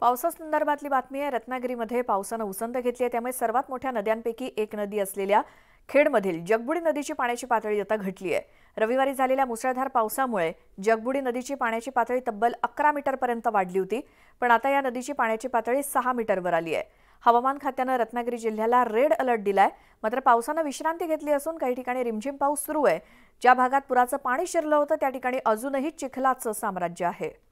पावसासंदर्भातली बातमी आहे. रत्नागिरीमध्ये पावसानं उसंत घेतली आहे. त्यामुळे सर्वात मोठ्या नद्यांपैकी एक नदी असलेल्या खेडमधील जगबुडी नदीची पाण्याची पातळी आता घटली आहे. रविवारी झालेल्या मुसळधार पावसामुळे जगबुडी नदीची पाण्याची पातळी तब्बल अकरा मीटरपर्यंत वाढली होती पण आता या नदीची पाण्याची पातळी सहा मीटरवर आली आहे. हवामान खात्यानं रत्नागिरी जिल्ह्याला रेड अलर्ट दिलाय. मात्र पावसानं विश्रांती घेतली असून काही ठिकाणी रिमझिम पाऊस सुरू आहे. ज्या भागात पुराचं पाणी शिरलं होतं त्या ठिकाणी अजूनही चिखलाचं साम्राज्य आहे.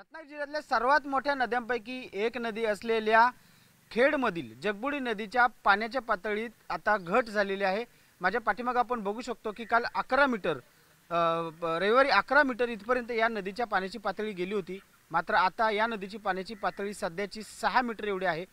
रत्नागिरी जिल्ह्यातल्या सर्वात मोठ्या नद्यांपैकी एक नदी असलेल्या खेडमधील जगबुडी नदीच्या पाण्याच्या पातळीत आता घट झालेली आहे. माझ्या पाठीमागं आपण बघू शकतो की काल अकरा मीटर रविवारी अकरा मीटर इथपर्यंत या नदीच्या पाण्याची पातळी गेली होती. मात्र आता या नदीची पाण्याची पातळी सध्याची सहा मीटर एवढी आहे.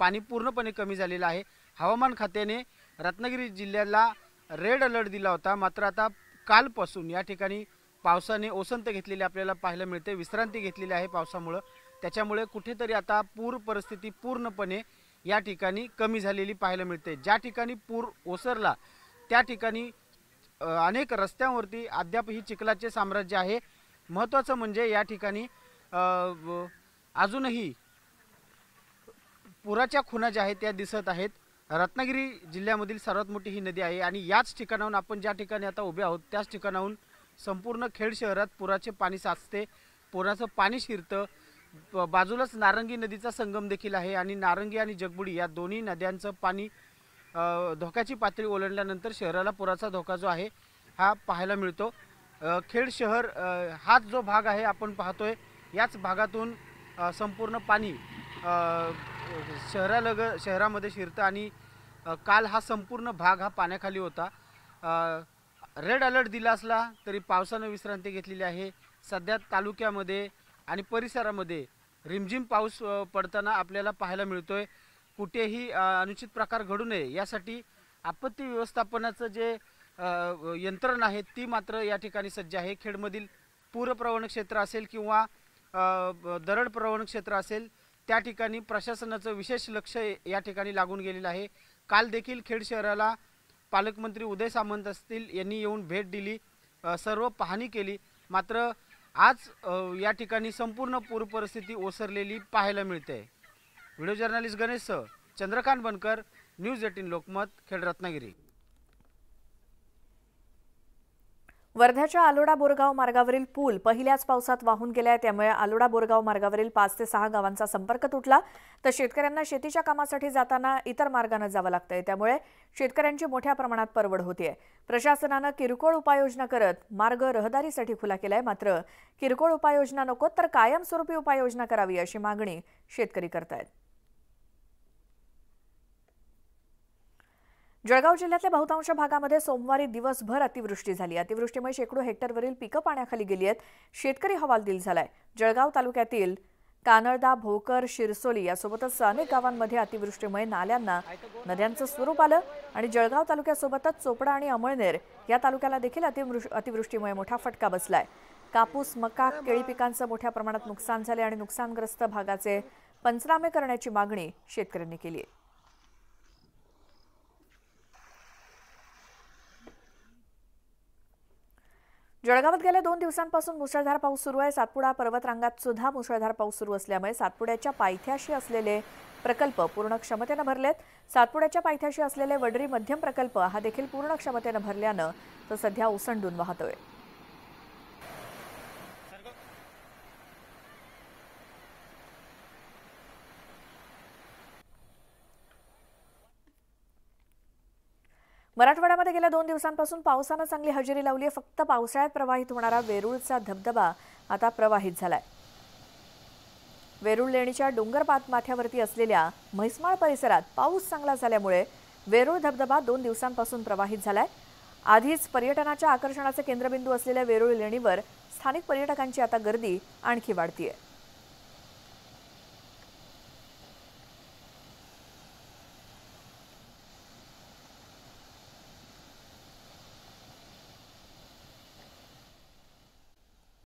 पाणी पूर्णपणे कमी झालेलं आहे. हवामान खात्याने रत्नागिरी जिल्ह्याला रेड अलर्ट दिला होता. मात्र आता कालपासून या ठिकाणी पावसाने ओसंत घेतलेली आपल्याला पाहायला मिळते. विश्रांती घेतलेली आहे पावसामुळं. त्याच्यामुळे कुठेतरी आता पूर परिस्थिती पूर्णपणे या ठिकाणी कमी झालेली पाहायला मिळते. ज्या ठिकाणी पूर ओसरला त्या ठिकाणी अनेक रस्त्यांवरती अद्यापही चिखलाचे साम्राज्य आहे. महत्त्वाचं म्हणजे या ठिकाणी अजूनही पुराच्या खुणा ज्या आहेत त्या दिसत आहेत. रत्नागिरी जिल्ह्यामधील सर्वात मोठी ही नदी आहे आणि याच ठिकाणाहून आपण ज्या ठिकाणी आता उभे आहोत त्याच ठिकाणाहून संपूर्ण खेड शहरात पुराचे पाणी साचते पुराचं पाणी शिरतं. बाजूलाच नारंगी नदीचा संगम देखील आहे आणि नारंगी आणि जगबुडी या दोन्ही नद्यांचं पाणी धोक्याची पातळी ओलांडल्यानंतर शहराला पुराचा धोका जो आहे हा पाहायला मिळतो. खेड शहर हाच जो भाग आहे आपण पाहतोय याच भागातून संपूर्ण पाणी शहरालग शहरामध्ये शिरतं आणि काल हा संपूर्ण भाग हा पाण्याखाली होता. रेड अलर्ट दिला असला तरी पावसानं विश्रांती घेतलेली आहे. सध्या तालुक्यामध्ये आणि परिसरामध्ये रिमझिम पाऊस पडताना आपल्याला पाहायला मिळतो आहे कुठेही अनुचित प्रकार घडू नये. यासाठी आपत्ती व्यवस्थापनाचं जे यंत्रणा आहे ती मात्र या ठिकाणी सज्ज आहे. खेडमधील पूरप्रवण क्षेत्र असेल किंवा दरड प्रवण क्षेत्र असेल त्या ठिकाणी प्रशासनाचं विशेष लक्ष या ठिकाणी लागून गेलेलं आहे. काल देखील खेड शहराला पालकमंत्री उदय सामंत असतील यांनी येऊन भेट दिली सर्व पाहणी केली. मात्र आज या ठिकाणी संपूर्ण पूर परिस्थिती ओसरलेली पाहायला मिळते. Video journalist Ganesh Chandrakant Bankar news eighteen Lokmat Khed Ratnagiri वर्ध्याच्या आलोडा बोरगाव मार्गावरील पूल पहिल्याच पावसात वाहून गेलाय त्यामुळे आलोडा बोरगाव मार्गावरील पाच ते सहा गावांचा संपर्क तुटला. तर शेतकऱ्यांना शेतीच्या कामासाठी जाताना इतर मार्गानं जावं लागतंय. त्यामुळे शेतकऱ्यांची मोठ्या प्रमाणात परवड होतीये. प्रशासनानं किरकोळ उपाययोजना करत मार्ग रहदारीसाठी खुला केलाय. मात्र किरकोळ उपाययोजना नको तर कायमस्वरूपी उपाययोजना करावी अशी मागणी शेतकरी करतायत. जळगाव जिल्ह्यातल्या बहुतांश भागामध्ये सोमवारी दिवसभर अतिवृष्टी झाली. अतिवृष्टीमुळे शेकडो हेक्टरवरील पिकं पाण्याखाली गेली आहेत. शेतकरी हवालदिल झालाय. जळगाव तालुक्यातील कानळदा भोकर शिरसोली यासोबतच अनेक गावांमध्ये अतिवृष्टीमुळे नाल्यांना नद्यांचं स्वरूप आलं आणि जळगाव तालुक्यासोबतच चोपडा आणि अमळनेर या तालुक्याला देखील अतिवृष्टीमुळे मोठा फटका बसलाय. कापूस मका केळी पिकांचं मोठ्या प्रमाणात नुकसान झाले आणि नुकसानग्रस्त भागाचे पंचनामे करण्याची मागणी शेतकऱ्यांनी केली आहे. जळगावात गेल्या दोन दिवसांपासून मुसळधार पाऊस सुरू आहे. सातपुडा पर्वतरांगात सुद्धा मुसळधार पाऊस सुरू असल्यामुळे सातपुड्याच्या पायथ्याशी असलेले प्रकल्प पूर्ण क्षमतेनं भरलेत. सातपुड्याच्या पायथ्याशी असलेले वडरी मध्यम प्रकल्प हा देखील पूर्ण क्षमतेनं भरल्यानं तो सध्या ओसंडून वाहतोय. मराठवाड्यामध्ये गेल्या दोन दिवसांपासून पावसानं चांगली हजेरी लावली आहे. फक्त पावसाळ्यात प्रवाहित होणारा वेरूळचा धबधबा आता प्रवाहित झालाय. वेरूळ लेणीच्या डोंगर माथ्यावरती असलेल्या म्हैसमाळ परिसरात पाऊस चांगला झाल्यामुळे वेरूळ धबधबा दोन दिवसांपासून प्रवाहित झालाय. आधीच पर्यटनाच्या आकर्षणाचे केंद्रबिंदू असलेल्या वेरूळ लेणीवर स्थानिक पर्यटकांची आता गर्दी आणखी वाढतीये.